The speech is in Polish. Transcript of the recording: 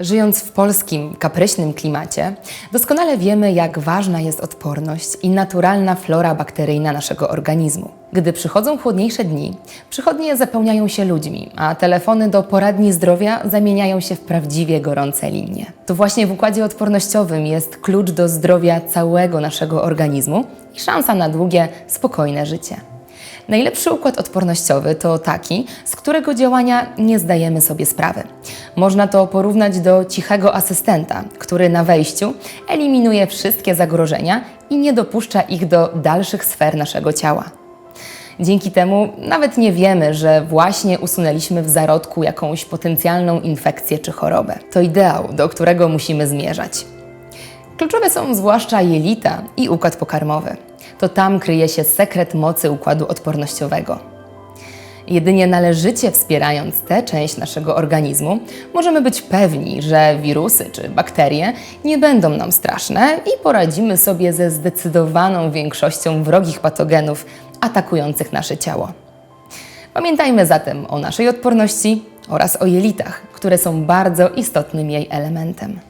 Żyjąc w polskim, kapryśnym klimacie, doskonale wiemy, jak ważna jest odporność i naturalna flora bakteryjna naszego organizmu. Gdy przychodzą chłodniejsze dni, przychodnie zapełniają się ludźmi, a telefony do poradni zdrowia zamieniają się w prawdziwie gorące linie. To właśnie w układzie odpornościowym jest klucz do zdrowia całego naszego organizmu i szansa na długie, spokojne życie. Najlepszy układ odpornościowy to taki, z którego działania nie zdajemy sobie sprawy. Można to porównać do cichego asystenta, który na wejściu eliminuje wszystkie zagrożenia i nie dopuszcza ich do dalszych sfer naszego ciała. Dzięki temu nawet nie wiemy, że właśnie usunęliśmy w zarodku jakąś potencjalną infekcję czy chorobę. To ideał, do którego musimy zmierzać. Kluczowe są zwłaszcza jelita i układ pokarmowy. To tam kryje się sekret mocy układu odpornościowego. Jedynie należycie wspierając tę część naszego organizmu, możemy być pewni, że wirusy czy bakterie nie będą nam straszne i poradzimy sobie ze zdecydowaną większością wrogich patogenów atakujących nasze ciało. Pamiętajmy zatem o naszej odporności oraz o jelitach, które są bardzo istotnym jej elementem.